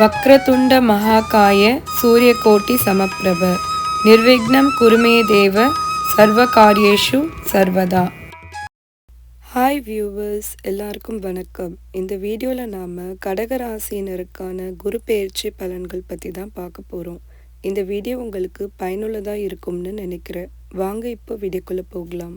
வக்ரதுண்ட மகாகாய சூரியகோட்டி சமப்பிரப. நிர்விக்னம் குருமே தேவ சர்வ காரியேஷு சர்வதா. ஹாய் வியூவர்ஸ் எல்லாருக்கும் வணக்கம். இந்த வீடியோவில் நாம் கடகராசினருக்கான குரு பெயர்ச்சி பலன்கள் பற்றி தான் பார்க்க போகிறோம் இந்த வீடியோ உங்களுக்கு பயனுள்ளதாக இருக்கும்னு நினைக்கிறேன். வாங்க இப்போ வீடியோக்குள்ளே போகலாம்.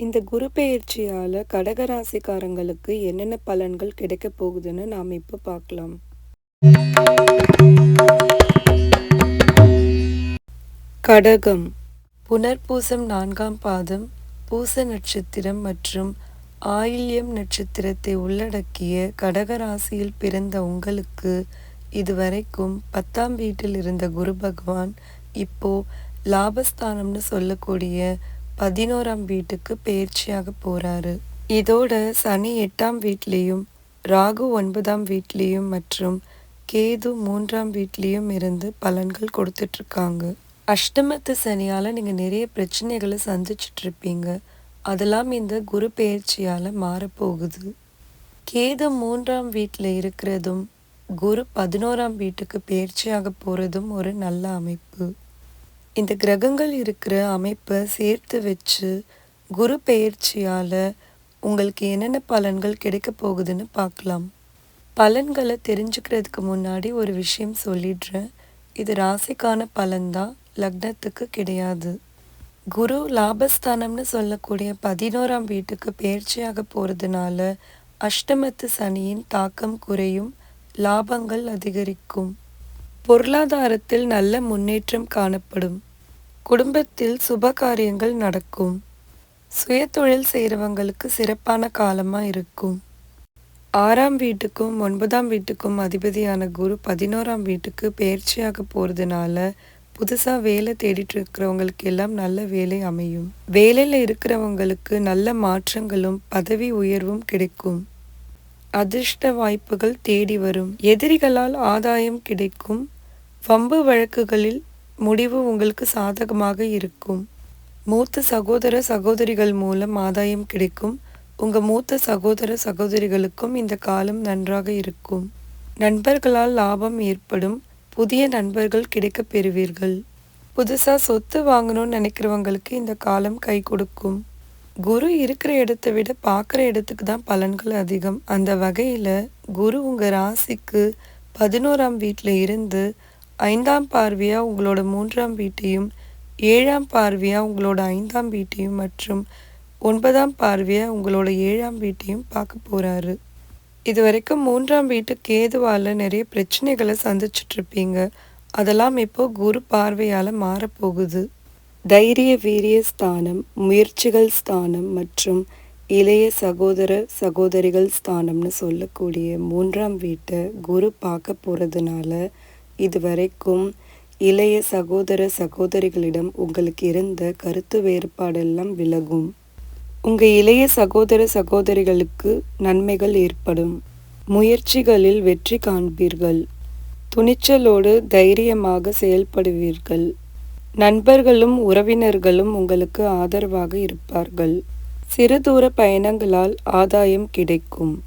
இந்த குரு பெயர்ச்சியால் கடகராசிக்காரங்களுக்கு என்னென்ன பலன்கள் கிடைக்க போகுதுன்னு நாம் இப்போ பார்க்கலாம். கடகம். புனர்பூசம் நான்காம் பாதம் பூச நட்சத்திரம் மற்றும் ஆயில்யம் நட்சத்திரத்தை உள்ளடக்கிய கடகராசியில் பிறந்த உங்களுக்கு இதுவரைக்கும் பத்தாம் வீட்டில் இருந்த குரு பகவான் இப்போ லாபஸ்தானம்னு சொல்லக்கூடிய பதினோராம் வீட்டுக்கு பயிற்சியாக போறாரு. இதோட சனி எட்டாம் வீட்லேயும் ராகு ஒன்பதாம் வீட்லேயும் மற்றும் கேது மூன்றாம் வீட்லேயும் இருந்து பலன்கள் கொடுத்துட்டு இருக்காங்க அஷ்டமத்து சனியால் நீங்கள் நிறைய பிரச்சனைகளை சந்திச்சுட்டு இருப்பீங்க அதெல்லாம் இந்த குரு பெயர்ச்சியால் மாறப்போகுது. கேது மூன்றாம் வீட்டில் இருக்கிறதும் குரு பதினோராம் வீட்டுக்கு பயிற்சியாக போகிறதும் ஒரு நல்ல அமைப்பு. இந்த கிரகங்கள் இருக்கிற அமைப்பை சேர்த்து வச்சு குரு பெயர்ச்சியால் உங்களுக்கு என்னென்ன பலன்கள் கிடைக்க போகுதுன்னு பார்க்கலாம். பலன்களை தெரிஞ்சுக்கிறதுக்கு முன்னாடி ஒரு விஷயம் சொல்லிடுறேன். இது ராசிக்கான பலன்தான் லக்னத்துக்கு கிடையாது. குரு லாபஸ்தானம்னு சொல்லக்கூடிய பதினோராம் வீட்டுக்கு பெயர்ச்சியாக போகிறதுனால அஷ்டமத்து சனியின் தாக்கம் குறையும் லாபங்கள் அதிகரிக்கும். பொருளாதாரத்தில் நல்ல முன்னேற்றம் காணப்படும். குடும்பத்தில் சுப காரியங்கள் நடக்கும். சுயதொழில் செய்கிறவங்களுக்கு சிறப்பான காலமாக இருக்கும். ஆறாம் வீட்டுக்கும் ஒன்பதாம் வீட்டுக்கும் அதிபதியான குரு பதினோராம் வீட்டுக்கு பெயர்ச்சியாக போகிறதுனால புதுசாக வேலை தேடிட்டு இருக்கிறவங்களுக்கு எல்லாம் நல்ல வேலை அமையும். வேலையில் இருக்கிறவங்களுக்கு நல்ல மாற்றங்களும் பதவி உயர்வும் கிடைக்கும். அதிர்ஷ்ட வாய்ப்புகள் தேடி வரும். எதிரிகளால் ஆதாயம் கிடைக்கும். வம்பு வழக்குகளில் முடிவு உங்களுக்கு சாதகமாக இருக்கும். மூத்த சகோதர சகோதரிகள் மூலம் ஆதாயம் கிடைக்கும். உங்கள் மூத்த சகோதர சகோதரிகளுக்கும் இந்த காலம் நன்றாக இருக்கும். நண்பர்களால் லாபம் ஏற்படும். புதிய நண்பர்கள் கிடைக்கப் பெறுவீர்கள். புதுசாக சொத்து வாங்கணும்னு நினைக்கிறவங்களுக்கு இந்த காலம் கை கொடுக்கும். குரு இருக்கிற இடத்தை விட பார்க்குற இடத்துக்கு தான் பலன்கள் அதிகம். அந்த வகையில் குரு உங்கள் ராசிக்கு பதினோராம் வீட்டில் இருந்து ஐந்தாம் பார்வையாக உங்களோட மூன்றாம் வீட்டையும் ஏழாம் பார்வையாக உங்களோட ஐந்தாம் வீட்டையும் மற்றும் ஒன்பதாம் பார்வையாக உங்களோட ஏழாம் வீட்டையும் பார்க்க போகிறாரு இது வரைக்கும் மூன்றாம் வீட்டு கேதுவால் நிறைய பிரச்சனைகளை சந்திச்சுட்டு இருப்பீங்க அதெல்லாம் இப்போ குரு பார்வையால் மாறப்போகுது. தைரிய வீரிய ஸ்தானம் முயற்சிகள் ஸ்தானம் மற்றும் இளைய சகோதர சகோதரிகள் ஸ்தானம்னு சொல்லக்கூடிய மூன்றாம் வீட்டை குரு பார்க்க போகிறதுனால இதுவரைக்கும் இளைய சகோதர சகோதரிகளிடம் உங்களுக்கு இருந்த கருத்து வேறுபாடெல்லாம் விலகும். உங்கள் இளைய சகோதர சகோதரிகளுக்கு நன்மைகள் ஏற்படும். முயற்சிகளில் வெற்றி காண்பீர்கள். துணிச்சலோடு தைரியமாக செயல்படுவீர்கள். நண்பர்களும் உறவினர்களும் உங்களுக்கு ஆதரவாக இருப்பார்கள். சிறு தூர பயணங்களால் ஆதாயம் கிடைக்கும்.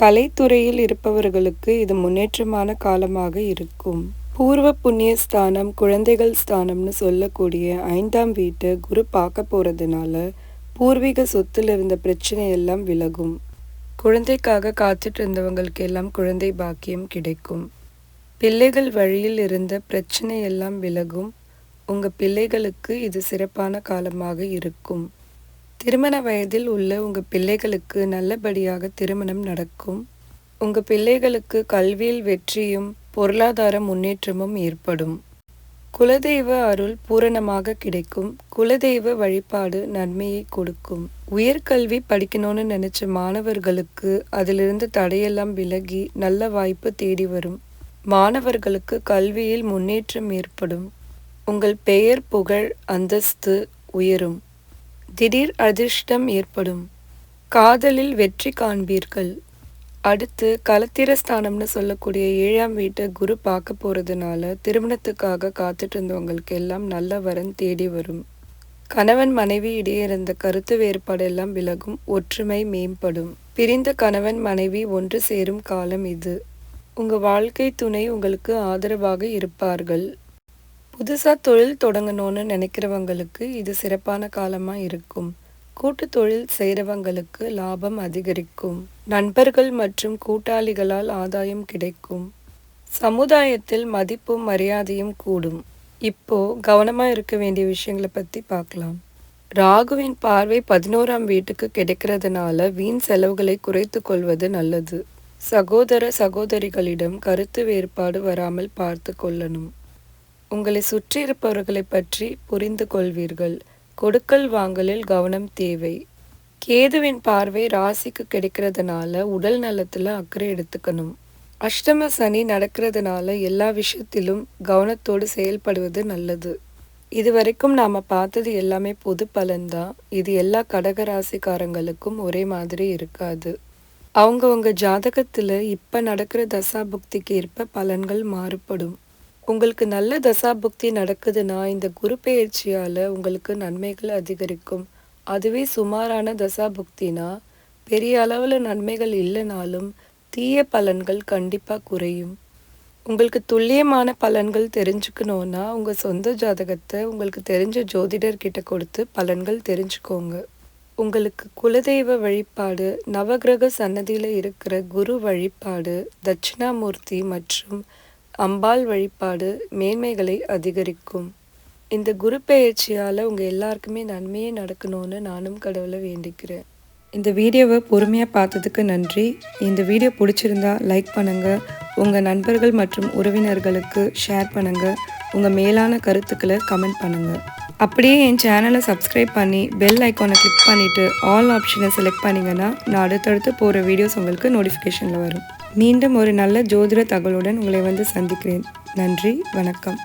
கலைத்துறையில் இருப்பவர்களுக்கு இது முன்னேற்றமான காலமாக இருக்கும். பூர்வ புண்ணிய ஸ்தானம் குழந்தைகள் ஸ்தானம்னு சொல்லக்கூடிய ஐந்தாம் வீட்டை குரு பார்க்க போகிறதுனால பூர்வீக சொத்தில் இருந்த பிரச்சனை எல்லாம் விலகும். குழந்தைக்காக காத்துட்டு இருந்தவங்களுக்கு எல்லாம் குழந்தை பாக்கியம் கிடைக்கும். பிள்ளைகள் வழியில் இருந்த பிரச்சனை எல்லாம் விலகும். உங்கள் பிள்ளைகளுக்கு இது சிறப்பான காலமாக இருக்கும். திருமண வயதில் உள்ள உங்கள் பிள்ளைகளுக்கு நல்லபடியாக திருமணம் நடக்கும். உங்கள் பிள்ளைகளுக்கு கல்வியில் வெற்றியும் பொருளாதார முன்னேற்றமும் ஏற்படும். குலதெய்வ அருள் பூரணமாக கிடைக்கும். குலதெய்வ வழிபாடு நன்மையை கொடுக்கும். உயர்கல்வி படிக்கணும்னு நினைச்ச மாணவர்களுக்கு அதிலிருந்து தடையெல்லாம் விலகி நல்ல வாய்ப்பு தேடி வரும். மாணவர்களுக்கு கல்வியில் முன்னேற்றம் ஏற்படும். உங்கள் பெயர் புகழ் அந்தஸ்து உயரும். திடீர் அதிர்ஷ்டம் ஏற்படும். காதலில் வெற்றி காண்பீர்கள். அடுத்து கலத்திரஸ்தானம்னு சொல்லக்கூடிய ஏழாம் வீட்டை குரு பார்க்க போகிறதுனால திருமணத்துக்காக காத்துட்டு இருந்தவங்களுக்கு எல்லாம் நல்ல வரன் தேடி வரும். கணவன் மனைவி இடையே இருந்த கருத்து வேறுபாடு எல்லாம் விலகும் ஒற்றுமை மேம்படும். பிரிந்த கணவன் மனைவி ஒன்று சேரும் காலம் இது. உங்கள் வாழ்க்கை துணை உங்களுக்கு ஆதரவாக இருப்பார்கள். புதுசாக தொழில் தொடங்கணும்னு நினைக்கிறவங்களுக்கு இது சிறப்பான காலமாக இருக்கும். கூட்டு தொழில் செய்கிறவங்களுக்கு லாபம் அதிகரிக்கும். நண்பர்கள் மற்றும் கூட்டாளிகளால் ஆதாயம் கிடைக்கும். சமுதாயத்தில் மதிப்பும் மரியாதையும் கூடும். இப்போ கவனமாக இருக்க வேண்டிய விஷயங்களை பற்றி பார்க்கலாம். ராகுவின் பார்வை பதினோராம் வீட்டுக்கு கிடைக்கிறதுனால வீண் செலவுகளை குறைத்து கொள்வது நல்லது. சகோதர சகோதரிகளிடம் கருத்து வேறுபாடு வராமல் பார்த்து கொள்ளணும். உங்களை சுற்றியிருப்பவர்களை பற்றி புரிந்து கொள்வீர்கள். கொடுக்கல் வாங்கலில் கவனம் தேவை. கேதுவின் பார்வை ராசிக்கு கிடைக்கிறதுனால உடல் நலத்தில் அக்கறை எடுத்துக்கணும். அஷ்டம சனி நடக்கிறதுனால எல்லா விஷயத்திலும் கவனத்தோடு செயல்படுவது நல்லது. இது வரைக்கும் நாம் பார்த்தது எல்லாமே பொது பலன்தான் இது எல்லா கடக ராசிக்காரங்களுக்கும் ஒரே மாதிரி இருக்காது. அவங்கவுங்க ஜாதகத்தில் இப்போ நடக்கிற தசாபுக்திக்கு ஏற்ப பலன்கள் மாறுபடும். உங்களுக்கு நல்ல தசாபுக்தி நடக்குதுன்னா இந்த குரு பயிற்சியால் உங்களுக்கு நன்மைகள் அதிகரிக்கும். அதுவே சுமாரான தசாபுக்தினா பெரிய அளவில் நன்மைகள் இல்லைனாலும் தீய பலன்கள் கண்டிப்பாக குறையும். உங்களுக்கு துல்லியமான பலன்கள் தெரிஞ்சுக்கணுன்னா உங்கள் சொந்த ஜாதகத்தை உங்களுக்கு தெரிஞ்ச ஜோதிடர்கிட்ட கொடுத்து பலன்கள் தெரிஞ்சுக்கோங்க. உங்களுக்கு குலதெய்வ வழிபாடு நவகிரக சன்னதியில் இருக்கிற குரு வழிபாடு தட்சிணாமூர்த்தி மற்றும் அம்பாள் வழிபாடு மேன்மைகளை அதிகரிக்கும். இந்த குரு பெயர்ச்சியால் உங்கள் எல்லாருக்குமே நன்மையே நடக்கணும்னு நானும் கடவுளை வேண்டிக்கிறேன். இந்த வீடியோவை பொறுமையாக பார்த்ததுக்கு நன்றி. இந்த வீடியோ பிடிச்சிருந்தா லைக் பண்ணுங்கள் உங்கள் நண்பர்கள் மற்றும் உறவினர்களுக்கு ஷேர் பண்ணுங்கள் உங்கள் மேலான கருத்துக்களை கமெண்ட் பண்ணுங்கள் அப்படியே என் சேனலை சப்ஸ்கிரைப் பண்ணி பெல் ஐக்கானை கிளிக் பண்ணிவிட்டு ஆல் ஆப்ஷனை செலக்ட் பண்ணிங்கன்னா நான் அடுத்தடுத்து போகிற வீடியோஸ் உங்களுக்கு நோட்டிஃபிகேஷனில் வரும். மீண்டும் ஒரு நல்ல ஜோதிட தகவலுடன் உங்களை வந்து சந்திக்கிறேன். நன்றி வணக்கம்.